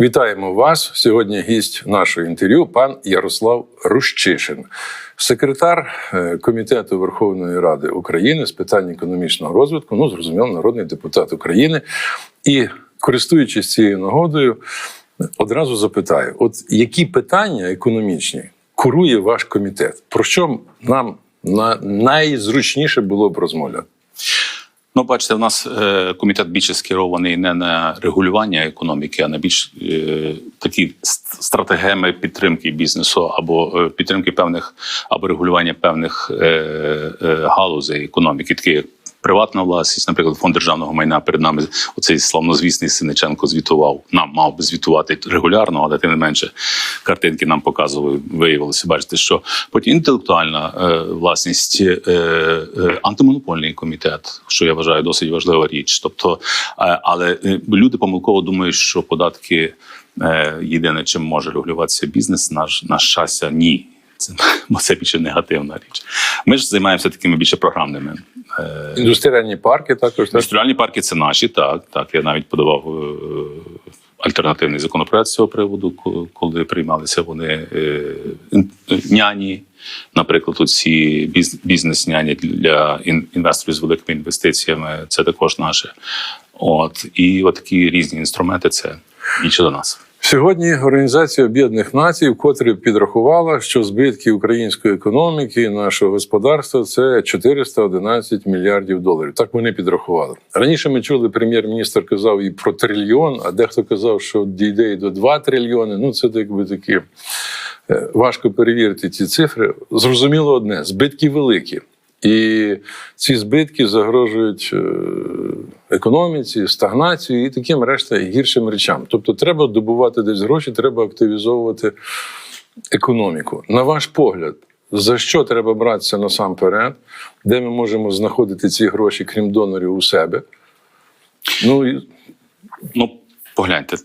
Вітаємо вас. Сьогодні гість нашого інтерв'ю пан Ярослав Рущишин, секретар е, комітету Верховної Ради України з питань економічного розвитку. Ну, зрозуміло, народний депутат України. І користуючись цією нагодою, одразу запитаю: от які питання економічні курує ваш комітет? Про що нам на найзручніше було б розмовляти? Ну, бачите, в нас е, комітет більше скерований не на регулювання економіки, а на більш е, такі ст- стратегеми підтримки бізнесу або е, підтримки певних або регулювання певних галузей економіки, такі як приватна власність, наприклад, фонд державного майна перед нами оцей славнозвісний Синиченко звітував. Нам мав би звітувати регулярно, але тим не менше картинки нам показували. Виявилося, бачите, що потім інтелектуальна е, власність, е, е, антимонопольний комітет, що я вважаю досить важлива річ. Тобто, е, але е, люди помилково думають, що податки е, єдине, чим може регулюватися бізнес, наш на щастя, ні. Це, бо це більше негативна річ. Ми ж займаємося такими більше програмними. Е, Індустріальні парки також так? Індустріальні парки це наші, так. Так, я навіть подавав е, альтернативний законопроект з цього приводу, коли приймалися вони е, няні. Наприклад, оці біз- бізнес-няні для ін- інвесторів з великими інвестиціями, це також наше. От і от такі різні інструменти це більше до нас. Сьогодні Організація Об'єднаних Націй вкотре підрахувала, що збитки української економіки, нашого господарства це 411 мільярдів доларів. Так вони підрахували. Раніше ми чули, прем'єр-міністр казав і про трильйон, а дехто казав, що дійде і до 2 трильйони. Ну це якби такі е, важко перевірити ці цифри. Зрозуміло одне: збитки великі. І ці збитки загрожують е, економіці, стагнації і таким решта гіршим речам. Тобто, треба добувати десь гроші, треба активізовувати економіку. На ваш погляд, за що треба братися насамперед, де ми можемо знаходити ці гроші, крім донорів, у себе? Ну Ну, погляньте,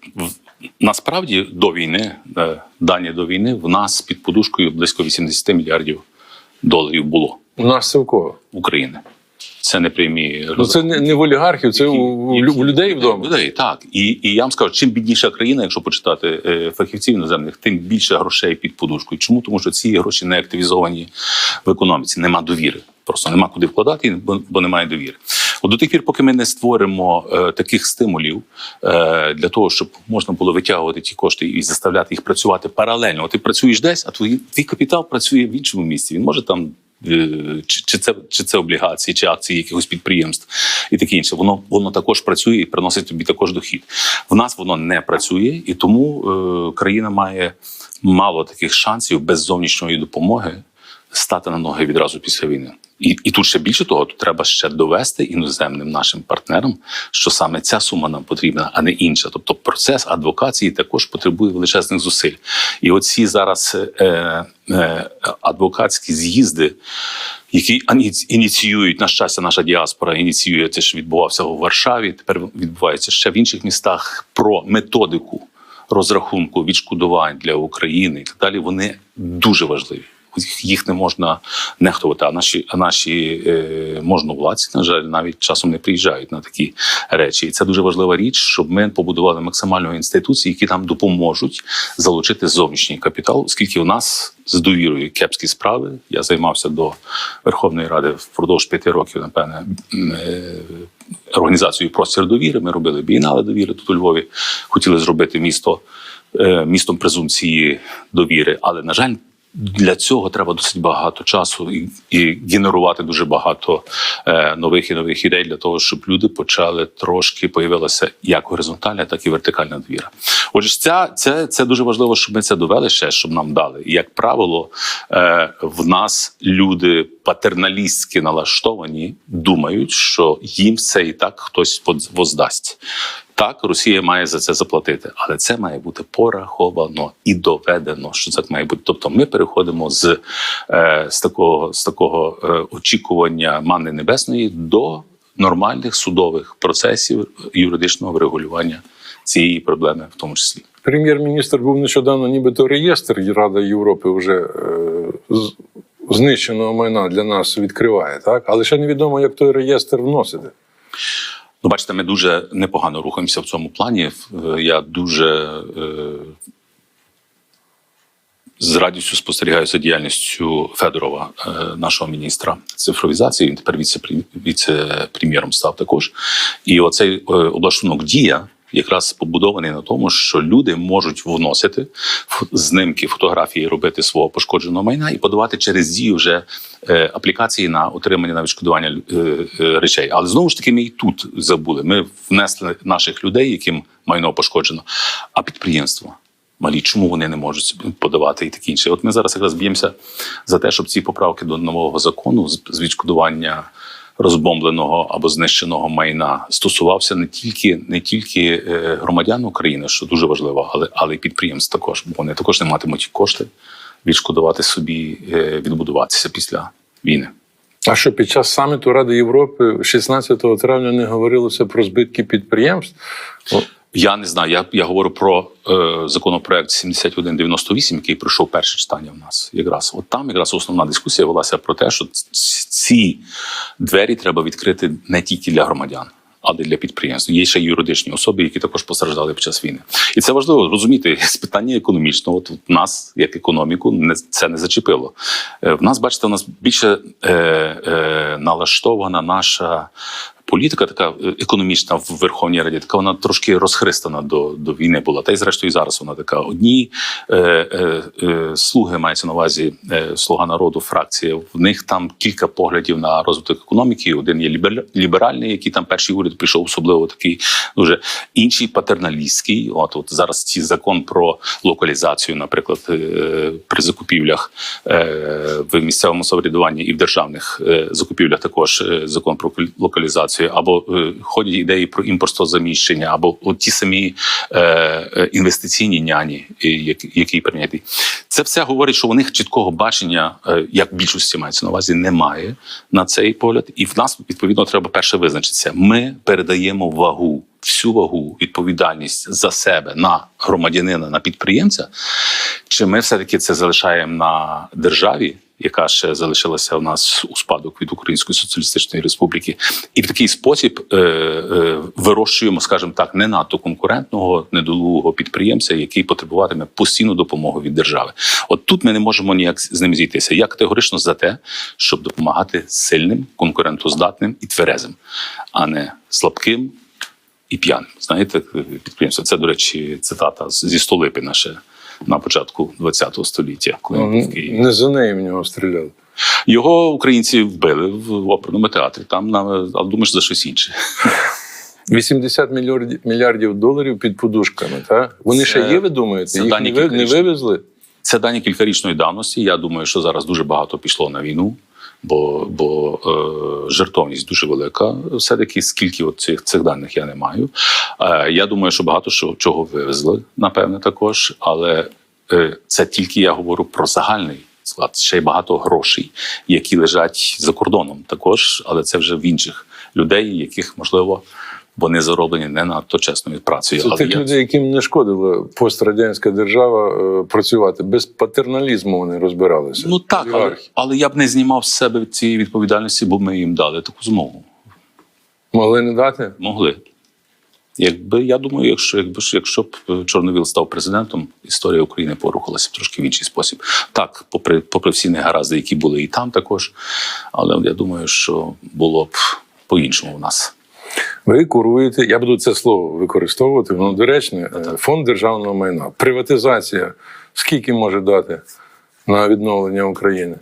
насправді до війни, е, дані до війни, в нас під подушкою близько 80 мільярдів доларів було у нас це в кого? України. Це не прямі Ну це не, не в олігархів, це у, у лю- у людей вдома. Людей, так. І, і я вам скажу, чим бідніша країна, якщо почитати е, фахівців іноземних, тим більше грошей під подушкою. Чому? Тому що ці гроші не активізовані в економіці, нема довіри. Просто нема куди вкладати, бо, бо немає довіри. От до тих пір, поки ми не створимо е, таких стимулів е, для того, щоб можна було витягувати ті кошти і заставляти їх працювати паралельно. От ти працюєш десь, а твій, твій капітал працює в іншому місці. Він може там чи, чи це чи це облігації, чи акції якихось підприємств і таке інше. Воно воно також працює і приносить тобі також дохід. В нас воно не працює, і тому е, країна має мало таких шансів без зовнішньої допомоги стати на ноги відразу після війни. І, і тут ще більше того, тут треба ще довести іноземним нашим партнерам, що саме ця сума нам потрібна, а не інша. Тобто процес адвокації також потребує величезних зусиль. І оці зараз е, е, адвокатські з'їзди, які ініціюють на щастя, наша діаспора ініціює те, що відбувався у Варшаві. Тепер відбувається ще в інших містах про методику розрахунку відшкодувань для України і так далі. Вони дуже важливі. Їх не можна нехтувати. А наші, наші е, можновладці, на жаль, навіть часом не приїжджають на такі речі. І це дуже важлива річ, щоб ми побудували максимально інституції, які нам допоможуть залучити зовнішній капітал, оскільки у нас з довірою кепські справи. Я займався до Верховної Ради впродовж п'яти років, напевне, е, організацією простір довіри. Ми робили бієнале довіри тут у Львові. Хотіли зробити місто е, містом презумпції довіри, але на жаль. Для цього треба досить багато часу і, і генерувати дуже багато е, нових і нових ідей для того, щоб люди почали трошки появилася як горизонтальна, так і вертикальна довіра. Отже, ця, це, це дуже важливо, щоб ми це довели ще, щоб нам дали. І як правило, е, в нас люди патерналістськи налаштовані, думають, що їм це і так хтось воз- воздасть. Так, Росія має за це заплатити, але це має бути пораховано і доведено, що це має бути. Тобто, ми переходимо з, е, з такого, з такого е, очікування мани небесної до нормальних судових процесів юридичного врегулювання цієї проблеми, в тому числі. Прем'єр-міністр був нещодавно, нібито реєстр Рада Європи вже е, знищеного майна для нас відкриває, так? Але ще невідомо, як той реєстр вносити. Ну, бачите, ми дуже непогано рухаємося в цьому плані. Е, Я дуже е, з радістю спостерігаю за діяльністю Федорова, е, нашого міністра цифровізації. Він тепер віце- віце-прем'єром став також. І оцей е, облаштунок дія. Якраз побудований на тому, що люди можуть вносити знімки, фотографії, робити свого пошкодженого майна і подавати через дію вже е, аплікації на отримання на відшкодування е, е, речей. Але знову ж таки, ми і тут забули. Ми внесли наших людей, яким майно пошкоджено, а підприємство. Малі, чому вони не можуть подавати і таке інше? От ми зараз якраз б'ємося за те, щоб ці поправки до нового закону з відшкодування розбомбленого або знищеного майна стосувався не тільки не тільки е, громадян України, що дуже важливо, але але й підприємств також, бо вони також не матимуть кошти відшкодувати собі, е, відбудуватися після війни. А що під час саміту Ради Європи 16 травня не говорилося про збитки підприємств? Я не знаю. Я, я говорю про е, законопроект 7198, який пройшов перше читання в нас. Якраз от там якраз основна дискусія велася про те, що ці двері треба відкрити не тільки для громадян. Але й для підприємств є ще юридичні особи, які також постраждали під час війни, і це важливо розуміти з питання економічного. От в нас, як економіку, не це не зачепило. Е, В нас, бачите, у нас більше е, е, налаштована наша політика, така е, економічна в Верховній Раді, така вона трошки розхристана до, до війни була. Та й зрештою зараз вона така. Одні е, е, е, слуги мається на увазі е, слуга народу, фракція. В них там кілька поглядів на розвиток економіки. Один є лібер- ліберальний, який там перший уряд прийшов, особливо такий дуже інший патерналістський. От от зараз ці закон про локалізацію, наприклад, е, при закупівлях е, в місцевому самоврядуванні і в державних е, закупівлях також е, закон про кл- локалізацію, або е, ходять ідеї про імпортозаміщення, або от ті самі е, е, інвестиційні няні, е, які, прийняті. Це все говорить, що у них чіткого бачення, як більшості мається на увазі, немає на цей погляд. І в нас відповідно треба перше визначитися. Ми передаємо вагу. Всю вагу, відповідальність за себе на громадянина, на підприємця, чи ми все-таки це залишаємо на державі, яка ще залишилася у нас у спадок від Української соціалістичної республіки, і в такий спосіб е, е, вирощуємо, скажімо так, не надто конкурентного, недолугого підприємця, який потребуватиме постійну допомогу від держави. От тут ми не можемо ніяк з ним зійтися. Я категорично за те, щоб допомагати сильним, конкурентоздатним і тверезим, а не слабким і п'яним. Знаєте, підприємство. Це, до речі, цитата зі Столипина ще на початку ХХ століття, коли він був в Києві. не за неї в нього стріляли. Його українці вбили в оперному театрі. Там на а думаєш за щось інше. 80 мільярдів, мільярдів доларів під подушками. Та? Вони Це- ще є, ви думаєте? це Їх дані не, не вивезли? Це дані кількарічної давності. Я думаю, що зараз дуже багато пішло на війну, бо, бо е, жертовність дуже велика. Все-таки скільки от цих, цих даних я не маю. Е, я думаю, що багато що, чого вивезли, напевне, також. Але е, це тільки я говорю про загальний склад. Ще й багато грошей, які лежать за кордоном також, але це вже в інших людей, яких можливо. Вони зароблені не надто чесною працею. Це тих людей, яким не шкодила пострадянська держава е, працювати. Без патерналізму вони розбиралися. Ну так, але, але я б не знімав з себе цієї відповідальності, бо ми їм дали таку змогу. Могли не дати? Могли. Якби я думаю, якщо якби якщо б е, Чорновіл став президентом, історія України порухалася трошки в інший спосіб. Так, попри попри всі негаразди, які були і там також, але я думаю, що було б по-іншому в нас. Ви куруєте, я буду це слово використовувати, воно доречне, е, фонд державного майна. Приватизація скільки може дати на відновлення України?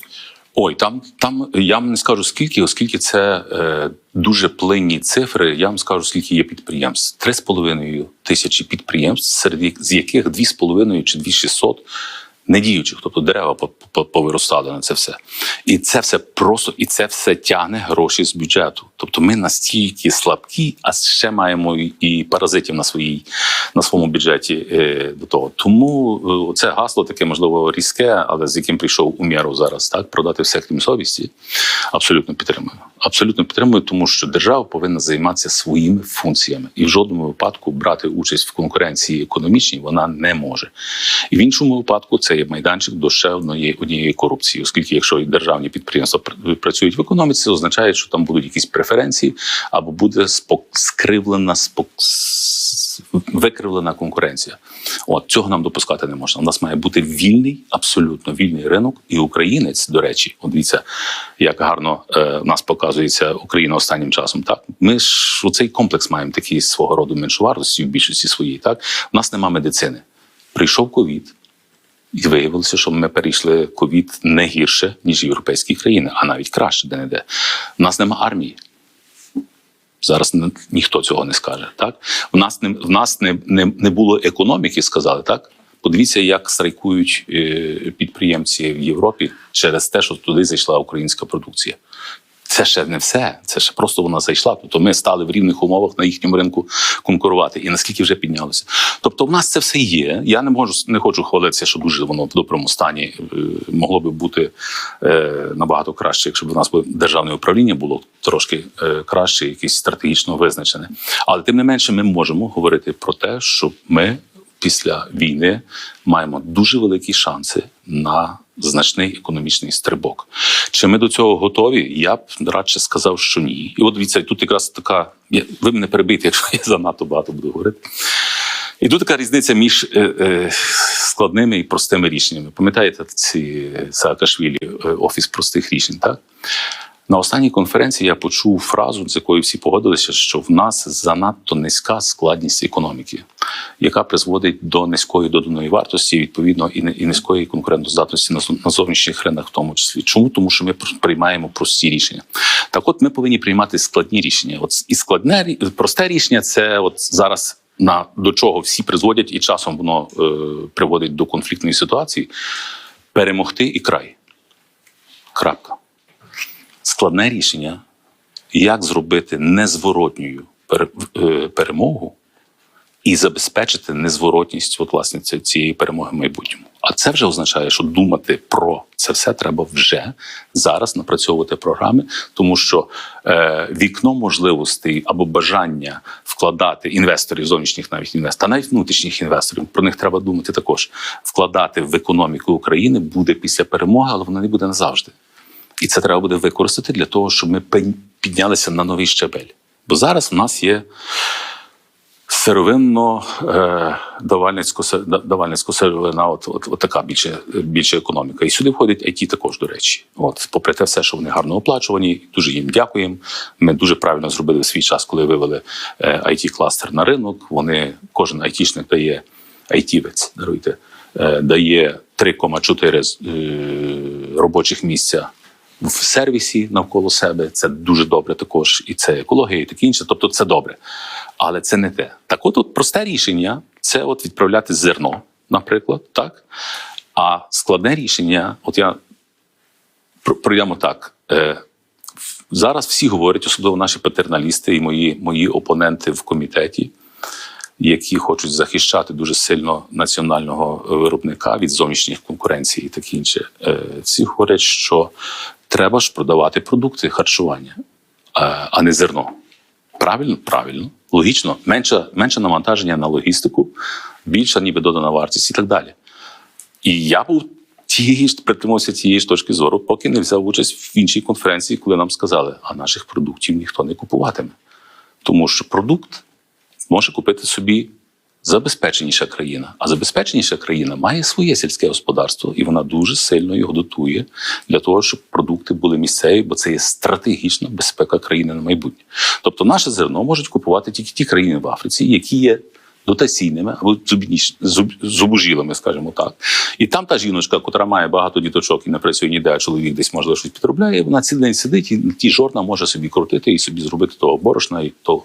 Ой, там, там я вам не скажу скільки, оскільки це е, дуже плинні цифри. Я вам скажу, скільки є підприємств. Три з половиною тисячі підприємств, серед з яких дві з половиною чи дві шістсот недіючих, тобто дерева по- по- повиростали на це все. І це все просто, і це все тягне гроші з бюджету. Тобто ми настільки слабкі, а ще маємо і- паразитів на своїй на своєму бюджеті е, до того. Тому е, це гасло таке, можливо, різке, але з яким прийшов у міру зараз, так продати все крім совісті. Абсолютно підтримую. Абсолютно підтримую, тому що держава повинна займатися своїми функціями і в жодному випадку брати участь в конкуренції економічній вона не може. І в іншому випадку це є майданчик до ще однієї однієї корупції, оскільки якщо і державні підприємства працюють в економіці, це означає, що там будуть якісь преференції конференції, або буде скривлена, спок- викривлена конкуренція. От цього нам допускати не можна. У нас має бути вільний, абсолютно вільний ринок, і українець, до речі, от дивіться, як гарно е, нас показується Україна останнім часом. Так, ми ж у цей комплекс маємо такий свого роду меншовартості в більшості своїй. Так, у нас нема медицини. Прийшов ковід. І виявилося, що ми перейшли ковід не гірше, ніж європейські країни, а навіть краще, де не де. У нас нема армії. Зараз ні- ніхто цього не скаже. Так? В нас не, в нас не, не, не було економіки, сказали, так? Подивіться, як страйкують е, підприємці в Європі через те, що туди зайшла українська продукція. Це ще не все. Це ще просто вона зайшла. Тобто ми стали в рівних умовах на їхньому ринку конкурувати. І наскільки вже піднялося. Тобто, в нас це все є. Я не можу не хочу хвалитися, що дуже воно в доброму стані Е, могло би бути е, набагато краще, якщо б у нас державне управління було трошки е, краще, якесь стратегічно визначене. Але тим не менше, ми можемо говорити про те, що ми після війни маємо дуже великі шанси на значний економічний стрибок. Чи ми до цього готові? Я б радше сказав, що ні. І от дивіться, тут якраз така. Ви мене перебийте, якщо я занадто багато буду говорити. І тут така різниця між е, е, складними і простими рішеннями. Пам'ятаєте ці Саакашвілі, е, офіс простих рішень, так? На останній конференції я почув фразу, з якою всі погодилися, що в нас занадто низька складність економіки, яка призводить до низької доданої вартості, відповідно, і низької конкурентоздатності на зовнішніх ринках, в тому числі. Чому? Тому що ми приймаємо прості рішення. Так, от ми повинні приймати складні рішення. От і складне просте рішення це от зараз. На до чого всі призводять, і часом воно е, приводить до конфліктної ситуації перемогти і край. Крапка складне рішення, як зробити незворотньою пере- е, перемогу і забезпечити незворотність от, власне, цієї перемоги в майбутньому. А це вже означає, що думати про це все треба вже зараз напрацьовувати програми, тому що е, вікно можливостей або бажання вкладати інвесторів, зовнішніх навіть інвесторів, та навіть внутрішніх інвесторів, про них треба думати також. Вкладати в економіку України буде після перемоги, але вона не буде назавжди. І це треба буде використати для того, щоб ми піднялися на новий щабель. Бо зараз у нас є сировинно е, давальницько сировина, от, от, от така більше, більше економіка. І сюди входить IT також, до речі. От, попри те, все, що вони гарно оплачувані, дуже їм дякуємо. Ми дуже правильно зробили свій час, коли вивели е, it кластер на ринок. Вони кожен айтішник дає айтівець, даруйте, е, дає 3,4 е, робочих місця в сервісі навколо себе. Це дуже добре також, і це екологія, і таке інше. Тобто, це добре. Але це не те. Так, от, от просте рішення це от відправляти зерно, наприклад, так. А складне рішення, от я про- пройдемо так. Е, зараз всі говорять, особливо наші патерналісти і мої, мої опоненти в комітеті, які хочуть захищати дуже сильно національного виробника від зовнішніх конкуренцій і таке інше. Е, Всі говорять, що треба ж продавати продукти харчування, е, а не зерно. Правильно, правильно, логічно, менше, менше навантаження на логістику, більша ніби додана вартість і так далі. І я був тієї ж притримався тієї ж точки зору, поки не взяв участь в іншій конференції, коли нам сказали, а наших продуктів ніхто не купуватиме. Тому що продукт може купити собі забезпеченіша країна. А забезпеченіша країна має своє сільське господарство, і вона дуже сильно його дотує для того, щоб продукти були місцеві, бо це є стратегічна безпека країни на майбутнє. Тобто, наше зерно можуть купувати тільки ті країни в Африці, які є. Дотаційними або зубожілими, скажімо так. І там та жіночка, котра має багато діточок і не працює ніде, а чоловік десь можливо щось підробляє, вона цілий день сидить і ті жорна може собі крутити і собі зробити того борошна, і то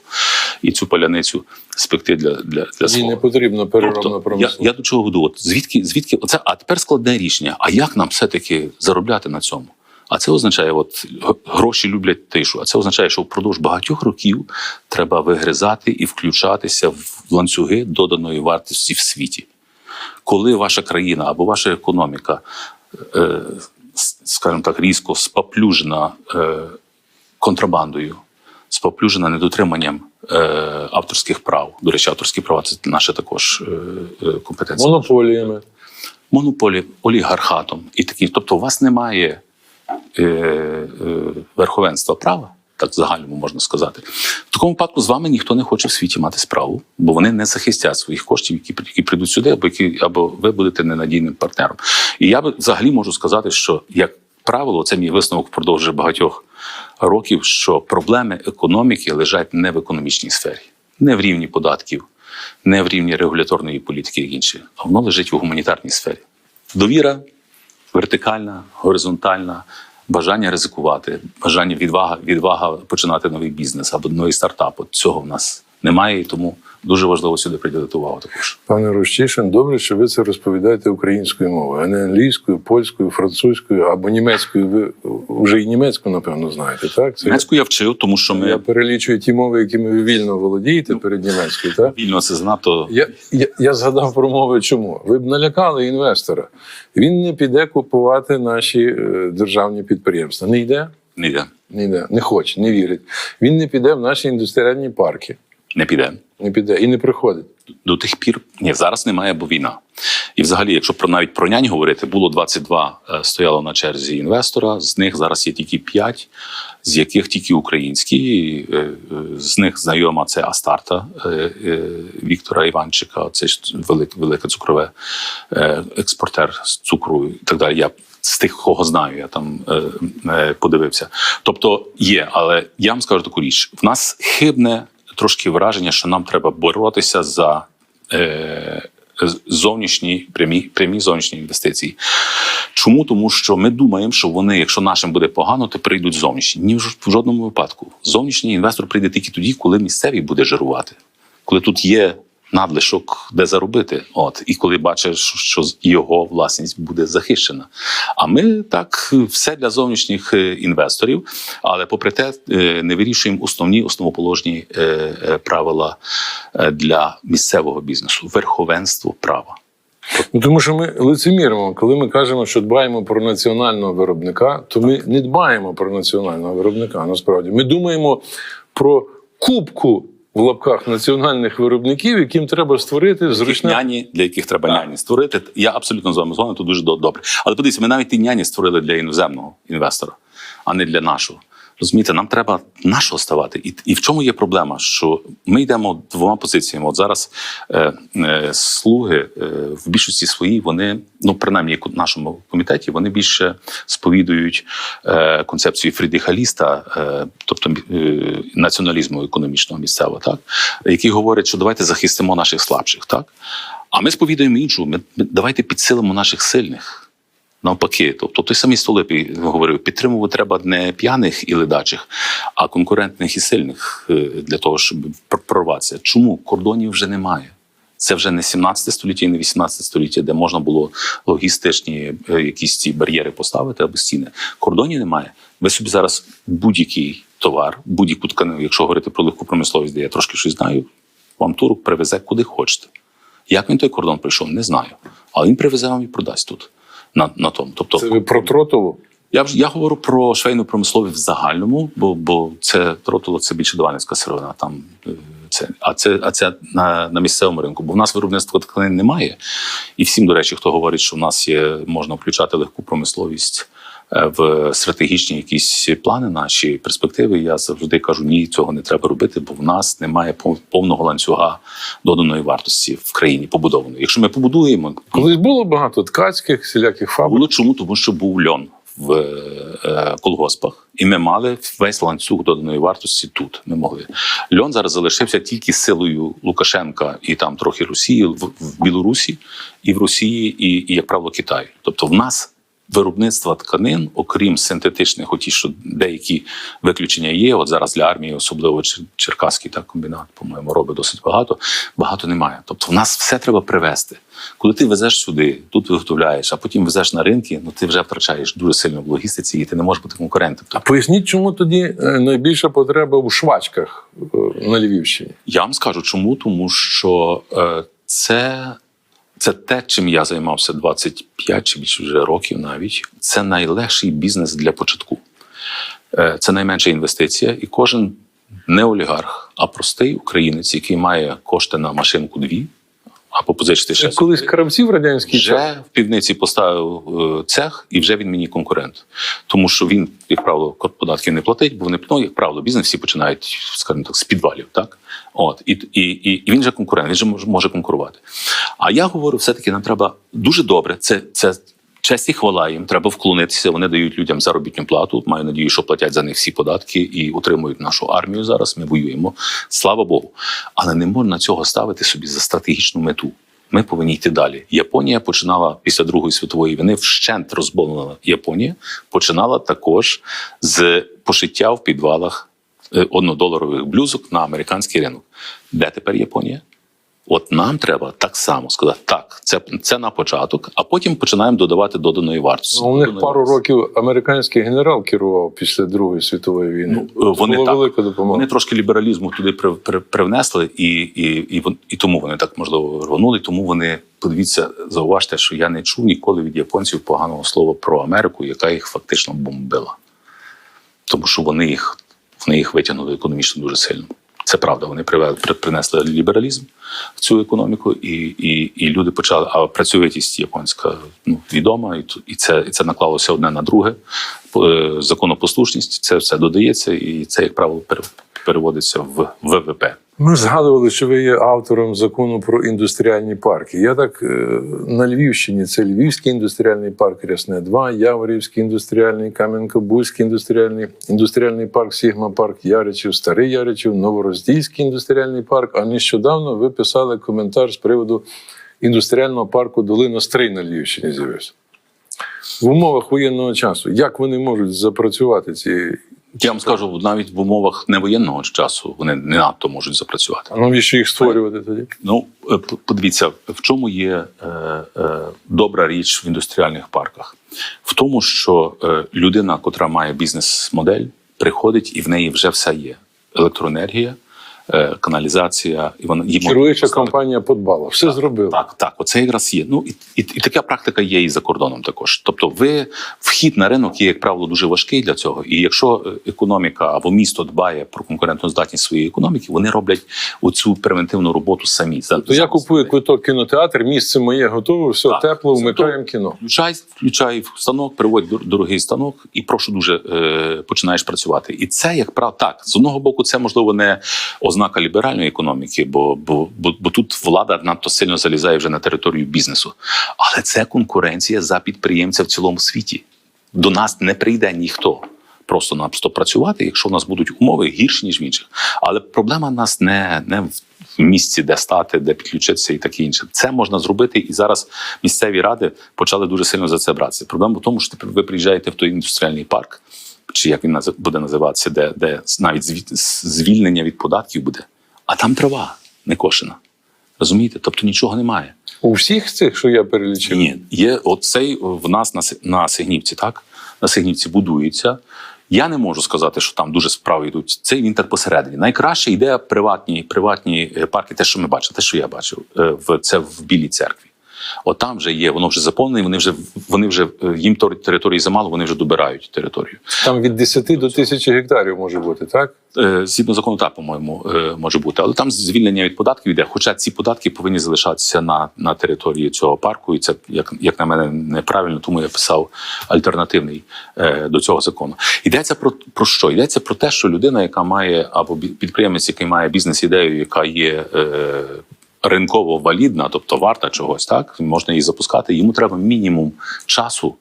і цю паляницю спекти для, для, для Їй не потрібна переробна Тобто, я, промисловість. я до чого веду? От звідки, звідки оце? А тепер складне рішення. А як нам все-таки заробляти на цьому? А це означає, от гроші люблять тишу. А це означає, що впродовж багатьох років треба вигризати і включатися в ланцюги доданої вартості в світі. Коли ваша країна або ваша економіка, е, скажімо так, різко споплюжена е, контрабандою, споплюжена недотриманням е, авторських прав. До речі, авторські права це наша також компетенція. Монополіями. Монополі, олігархатом і такі. Тобто, у вас немає верховенства права, Так загальному можна сказати. В такому випадку з вами ніхто не хоче в світі мати справу, бо вони не захистять своїх коштів, які, які прийдуть сюди, або які або ви будете ненадійним партнером. І я взагалі можу сказати, що як правило, це мій висновок впродовж багатьох років, що проблеми економіки лежать не в економічній сфері, не в рівні податків, не в рівні регуляторної політики і інше, а воно лежить в гуманітарній сфері. Довіра вертикальна, горизонтальна, бажання ризикувати, бажання відвага, відвага починати новий бізнес або новий стартап. От цього в нас немає, і тому дуже важливо сюди приділити увагу також. Пане Рущишин, добре, що ви це розповідаєте українською мовою, а не англійською, польською, французькою або німецькою. Ви вже і німецьку, напевно, знаєте, так? Це Німецьку я вчив, тому що ми я перелічую ті мови, якими ви вільно володієте перед німецькою, так? вільно це занадто Я, я, я згадав про мови чому. Ви б налякали інвестора. Він не піде купувати наші е, державні підприємства. Не йде, не йде. не йде, не хоче, не вірить. Він не піде в наші індустріальні парки. Не піде. Не піде і не приходить. До тих пір ні, зараз немає, бо війна. І взагалі, якщо про навіть про нянь говорити, було 22 е, стояло на черзі інвестора. З них зараз є тільки 5, з яких тільки українські. Е, е, З них знайома це Астарта Віктора Іванчика. Це ж велике, велике цукрове експортер з цукру і так далі. Я з тих, кого знаю, я там подивився. Тобто є, але я вам скажу таку річ: в нас хибне трошки враження, що нам треба боротися за е, зовнішні прямі, прямі зовнішні інвестиції. Чому? Тому що ми думаємо, що вони, якщо нашим буде погано, то прийдуть зовнішні. Ні, в жодному випадку. Зовнішній інвестор прийде тільки тоді, коли місцевий буде жирувати, коли тут є надлишок, де заробити. От і коли бачиш, що його власність буде захищена. А ми так все для зовнішніх е, інвесторів, але попри те е, не вирішуємо основні основоположні е, правила для місцевого бізнесу верховенство права. Ну, тому що ми лицеміримо, коли ми кажемо, що дбаємо про національного виробника, то ми не дбаємо про національного виробника. Насправді ми думаємо про кубку в лапках національних виробників, яким треба створити зручне. няні, для яких треба няні створити. Я абсолютно з вами згоден, тут дуже добре. Але подивіться, ми навіть ті няні створили для іноземного інвестора, а не для нашого. Розумієте, нам треба нашого ставати. І, і в чому є проблема? Що ми йдемо двома позиціями. От зараз е, е, слуги е, в більшості своїй, вони, ну принаймні як у нашому комітеті, вони більше сповідують е, концепцію фрідихаліста, е, тобто е, націоналізму економічного місцевого, так які говорять, що давайте захистимо наших слабших, так а ми сповідуємо іншу. Ми давайте підсилимо наших сильних. Навпаки, тобто той самий Столипій говорив, підтримувати треба не п'яних і ледачих, а конкурентних і сильних е, для того, щоб прорватися. Чому кордонів вже немає? Це вже не 17 століття і не 18 століття, де можна було логістичні е, якісь ці бар'єри поставити або стіни. Кордонів немає. Ви собі зараз будь-який товар, будь-яку тканину, якщо говорити про легку промисловість, де я трошки щось знаю, вам турок привезе куди хочете. Як він той кордон прийшов, не знаю. Але він привезе вам і продасть тут. На, на тому. Тобто, Це ви про тротову. я я говорю про швейну промисловість в загальному, бо, бо це тротуло це більше давальницька сировина. Там е, це, а це, а це на, на місцевому ринку. Бо в нас виробництва тканин немає. І всім, до речі, хто говорить, що в нас є можна включати легку промисловість в стратегічні якісь плани, наші перспективи. Я завжди кажу, ні, цього не треба робити, бо в нас немає пов- повного ланцюга доданої вартості в країні побудованої. Якщо ми побудуємо, Колись було багато ткацьких, всіляких фабрик. було чому? Тому що був льон в е, колгоспах, і ми мали весь ланцюг доданої вартості тут. Ми могли. Льон зараз залишився тільки силою Лукашенка і там трохи Росії в, в Білорусі, і в Росії, і, і як правило, Китаю. Тобто, в нас. Виробництва тканин, окрім синтетичних, оті, що деякі виключення є. От зараз для армії, особливо Черкаський так, комбінат, по-моєму, робить досить багато. Багато немає. Тобто, в нас все треба привезти. Коли ти везеш сюди, тут виготовляєш, а потім везеш на ринки, ну ти вже втрачаєш дуже сильно в логістиці, і ти не можеш бути конкурентом. А поясніть, чому тоді е, найбільша потреба у швачках е, на Львівщині? Я вам скажу, чому? Тому що е, це, це те, чим я займався 25 чи більше вже років навіть. Це найлегший бізнес для початку. Е, це найменша інвестиція, і кожен не олігарх, а простий українець, який має кошти на машинку дві або позичити ще Ще колись собі. кравці в радянській час. Вже в півниці поставив е, цех, і вже він мені конкурент. Тому що він, як правило, податків не платить, бо вони ну, як правило, бізнес всі починають, скажімо так, з підвалів. Так? От, і, і, і, і він же конкурент, він же може, конкурувати. А я говорю, все-таки нам треба дуже добре. Це, це честь і хвала їм, треба вклонитися. Вони дають людям заробітну плату. Маю надію, що платять за них всі податки і утримують нашу армію зараз. Ми воюємо. Слава Богу. Але не можна цього ставити собі за стратегічну мету. Ми повинні йти далі. Японія починала після Другої світової війни вщент розбомблена Японія, починала також з пошиття в підвалах е, однодоларових блюзок на американський ринок. Де тепер Японія? От нам треба так само сказати: так, це, це на початок, а потім починаємо додавати доданої вартості. Ну, у них пару вартості. років американський генерал керував після Другої світової війни. Ну, вони була так. велика допомога. Вони трошки лібералізму туди при, при, привнесли, і, і, і, і тому вони так можливо рвонули. Тому вони подивіться, зауважте, що я не чув ніколи від японців поганого слова про Америку, яка їх фактично бомбила. Тому що вони їх, вони їх витягнули економічно дуже сильно. Це правда. Вони привели, при- принесли лібералізм в цю економіку, і, і, і люди почали. А працьовитість японська ну, відома, і, і, це, і це наклалося одне на друге. Е, Законопослушність, це все додається, і це, як правило, пере- переводиться в ВВП. Ми згадували, що ви є автором закону про індустріальні парки. Я так е, на Львівщині це Львівський індустріальний парк Рясне 2, Яворівський індустріальний, Кам'янко-Бузький індустріальний, індустріальний парк Сігма Парк Яричів, Старий Яричів, Новороздільський індустріальний парк. А нещодавно ви писали коментар з приводу індустріального парку Долина Стрий на Львівщині з'явився. В умовах воєнного часу, як вони можуть запрацювати ці. Я вам скажу, навіть в умовах невоєнного часу вони не надто можуть запрацювати. А навіщо їх створювати тоді? Ну, е, подивіться, в чому є е, е, добра річ в індустріальних парках? В тому, що е, людина, котра має бізнес-модель, приходить і в неї вже все є: електроенергія, каналізація, і вона можна Керуюча компанія подбала, все зробила. Так, так, оце якраз є. Ну і, і, і така практика є і за кордоном також. Тобто, ви вхід на ринок є, як правило, дуже важкий для цього. І якщо е, економіка або місто дбає про конкурентну здатність своєї економіки, вони роблять оцю превентивну роботу самі. За- То я купую квиток кінотеатр, місце моє готове, все Так. тепло, вмикаємо кіно. Включай, включай в станок, приводь дор- дорогий станок, і прошу дуже е, починаєш працювати. І це як прав так. З одного боку, це можливо не ознака ліберальної економіки, бо, бо, бо, бо тут влада надто сильно залізає вже на територію бізнесу. Але це конкуренція за підприємця в цілому світі. До нас не прийде ніхто. Просто-напросто працювати, якщо у нас будуть умови гірші, ніж в інших. Але проблема в нас не, не в місці, де стати, де підключитися і таке інше. Це можна зробити, і зараз місцеві ради почали дуже сильно за це братися. Проблема в тому, що тепер ви приїжджаєте в той індустріальний парк, чи як він буде називатися, де, де навіть зві- звільнення від податків буде, а там трава не кошена. Розумієте? Тобто нічого немає. У всіх цих, що я перелічив, Ні, є оцей в нас на, на Сигнівці, так? На Сигнівці будується. Я не можу сказати, що там дуже справи йдуть. Це він так посередині. Найкраще йде приватні, приватні е, парки, те, що ми бачили, те, що я бачив, е, це в Білій церкві. От там вже є, воно вже заповнене, вони вже вони вже е, їм тор- території замало, вони вже добирають територію. там від 10 до 1000 гектарів може бути, так? Е, Згідно закону, так, по-моєму, е, може бути. Але там звільнення від податків йде. Хоча ці податки повинні залишатися на, на території цього парку, і це, як, як на мене, неправильно, тому я писав альтернативний е, до цього закону. Йдеться про, про що? Йдеться про те, що людина, яка має або підприємець, який має бізнес-ідею, яка є. Е, Ринково валідна, тобто варта чогось, так можна її запускати. Йому треба мінімум часу.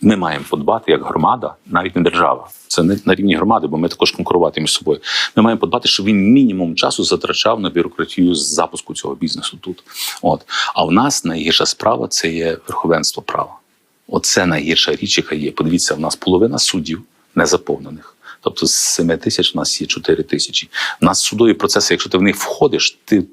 Ми маємо подбати як громада, навіть не держава. Це не на рівні громади, бо ми також конкурувати між собою. Ми маємо подбати, щоб він мінімум часу затрачав на бюрократію з запуску цього бізнесу тут. От а в нас найгірша справа це є верховенство права. Оце найгірша річ, яка є. Подивіться, в нас половина суддів незаповнених. Тобто з 7 тисяч у нас є 4 тисячі. У нас судові процеси, якщо ти в них входиш, ти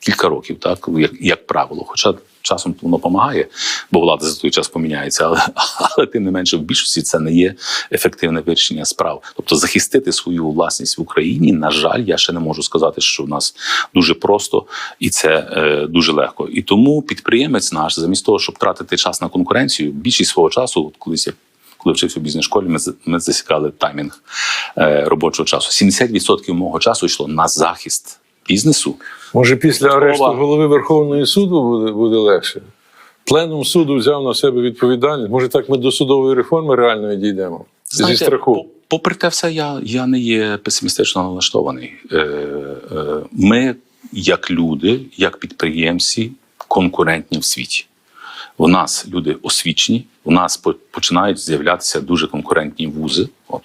кілька років, так як, як правило. Хоча часом воно допомагає, бо влада за той час поміняється, але, але тим не менше в більшості це не є ефективне вирішення справ. Тобто захистити свою власність в Україні, на жаль, я ще не можу сказати, що в нас дуже просто і це е, дуже легко. І тому підприємець наш, замість того, щоб тратити час на конкуренцію, більшість свого часу, от колись я коли вчився в бізнес-школі, ми, ми засікали таймінг е, робочого часу. 70% мого часу йшло на захист бізнесу. Може, після арешту голови Верховного суду буде, буде легше. Пленум суду взяв на себе відповідальність. Може, так ми до судової реформи реальної дійдемо? Зі страху. попри те все, я, я не є песимістично налаштований. Е, е, ми, як люди, як підприємці, конкурентні в світі. У нас люди освічені, у нас починають з'являтися дуже конкурентні вузи. От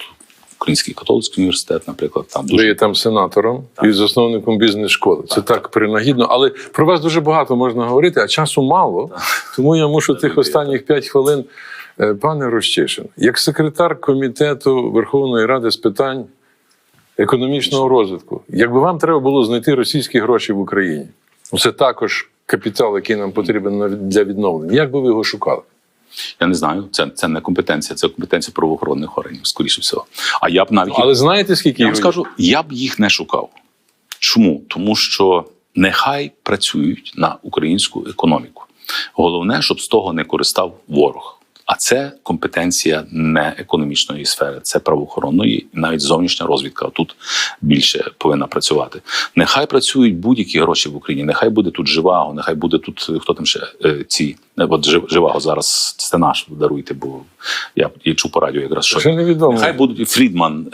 Український католицький університет, наприклад, там Ви дуже є там сенатором і засновником бізнес-школи. Це так принагідно. Але про вас дуже багато можна говорити, а часу мало. Тому я мушу тих останніх п'ять хвилин. Е, Пане Рощишин, як секретар комітету Верховної Ради з питань економічного розвитку, якби вам треба було знайти російські гроші в Україні, ну, це також капітал, який нам потрібен для відновлення. Як би ви його шукали? Я не знаю. Це, це не компетенція, це компетенція правоохоронних органів, скоріше всього. А я б навіть Але знаєте, скільки Я вам скажу, я б їх не шукав. Чому? Тому що нехай працюють на українську економіку. Головне, щоб з того не користав ворог. А це компетенція не економічної сфери, це правоохоронної, навіть зовнішня розвідка тут більше повинна працювати. Нехай працюють будь-які гроші в Україні. Нехай буде тут живаго, нехай буде тут е, хто там ще е, ці е, от Жив- живаго зараз це наш даруйте, бо я, я чув по радіо якраз що невідомо. Нехай будуть Фрідман,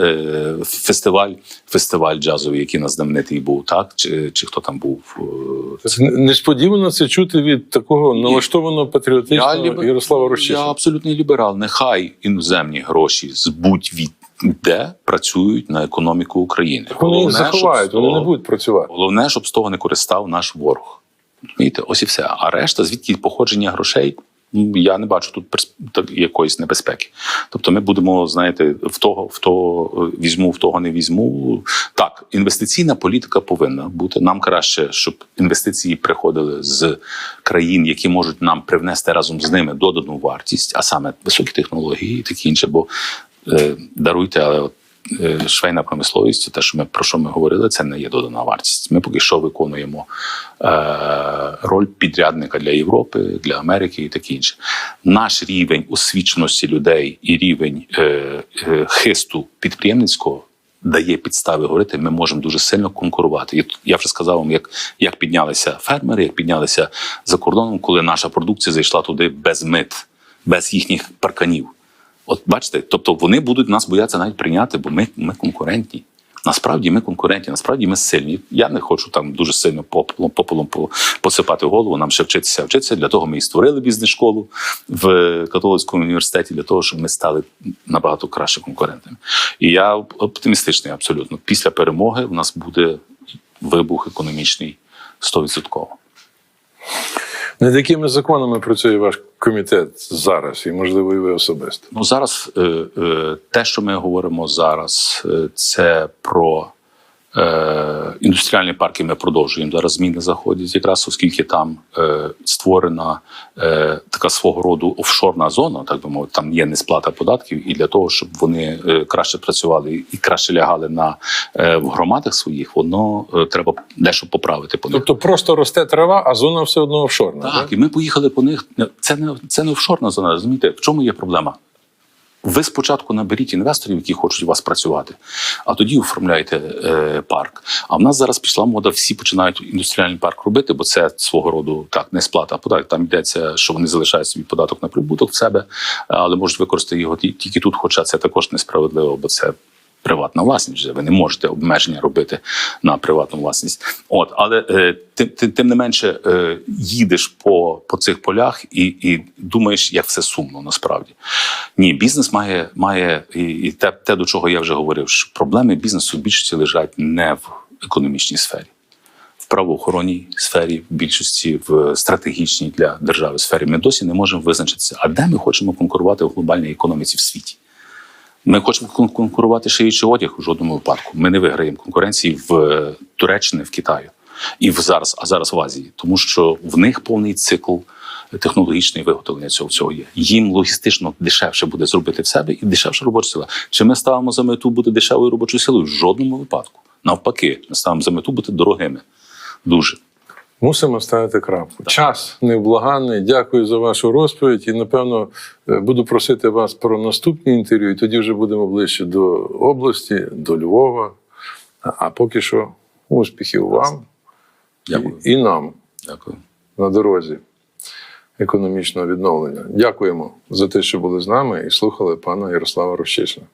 фестиваль, фестиваль джазовий, який нас знаменитий був, так? Чи, чи хто там був? Це несподівано це чути від такого налаштованого патріотичного лібе- Ярослава я Рощишина. Абсолютний ліберал. Нехай іноземні гроші з будь-від де працюють на економіку України. Вони Головне, заховають, того, вони не будуть працювати. Головне, щоб з того не користав наш ворог. Розумієте, ось і все. А решта, звідки походження грошей, я не бачу тут якоїсь небезпеки. Тобто, ми будемо, знаєте, в того, в того е, візьму, в того не візьму. Так, інвестиційна політика повинна бути. Нам краще, щоб інвестиції приходили з країн, які можуть нам привнести разом з ними додану вартість, а саме високі технології і таке інше. Бо е, даруйте, але от швейна промисловість, те, що ми про що ми говорили, це не є додана вартість. Ми поки що виконуємо е, роль підрядника для Європи, для Америки і таке інше. Наш рівень освіченості людей і рівень е, е, хисту підприємницького. Дає підстави говорити, ми можемо дуже сильно конкурувати. Я вже сказав вам, як, як піднялися фермери, як піднялися за кордоном, коли наша продукція зайшла туди без мит, без їхніх парканів. От бачите, тобто вони будуть нас боятися навіть прийняти, бо ми, ми конкурентні. Насправді ми конкурентні, насправді ми сильні. Я не хочу там дуже сильно попелом, попелом посипати голову. Нам ще вчитися, вчитися. Для того ми і створили бізнес-школу в католицькому університеті, для того, щоб ми стали набагато краще конкурентами. І я оптимістичний абсолютно. Після перемоги у нас буде вибух економічний 100%. Над якими законами працює ваш комітет зараз, і можливо, і ви особисто? Ну зараз е, е, те, що ми говоримо зараз, е, це про індустріальні парки. Ми продовжуємо зараз. Зміни заходять, якраз оскільки там е, створена е, така свого роду офшорна зона, так би мовити, там є несплата податків, і для того, щоб вони е, краще працювали і краще лягали на е, в громадах своїх, воно е, треба дещо поправити по них. Тобто просто росте трава, а зона все одно офшорна. Так, так? і ми поїхали по них. Це не це не офшорна зона. Розумієте, в чому є проблема? Ви спочатку наберіть інвесторів, які хочуть у вас працювати, а тоді оформляйте е, парк. А в нас зараз пішла мода, всі починають індустріальний парк робити, бо це свого роду так не сплата податок. Там йдеться, що вони залишають собі податок на прибуток в себе, але можуть використати його ті- тільки тут. Хоча це також несправедливо, бо це приватна власність. Вже ви не можете обмеження робити на приватну власність. От, але е, тим, тим, не менше е, їдеш по, по цих полях і, і думаєш, як все сумно насправді. Ні, бізнес має, має і, і те, те, до чого я вже говорив, що проблеми бізнесу в більшості лежать не в економічній сфері. Правоохоронній сфері, в більшості в стратегічній для держави сфері ми досі не можемо визначитися, а де ми хочемо конкурувати в глобальній економіці в світі. Ми хочемо кон- конкурувати шиючи одяг у жодному випадку. Ми не виграємо конкуренції в е, Туреччині, в Китаю і в зараз, а зараз в Азії, тому що в них повний цикл технологічної виготовлення цього всього є. Їм логістично дешевше буде зробити в себе і дешевша робоча сила. Чи ми ставимо за мету бути дешевою робочою силою? В жодному випадку. Навпаки, ми ставимо за мету бути дорогими. Дуже. Мусимо ставити крапку. Час невблаганний. Дякую за вашу розповідь. І напевно е, буду просити вас про наступні інтерв'ю. І тоді вже будемо ближче до області, до Львова. А- поки що Успіхів вам Дякую. і, і нам Дякую. на дорозі економічного відновлення. Дякуємо за те, що були з нами і слухали пана Ярослава Рощишина.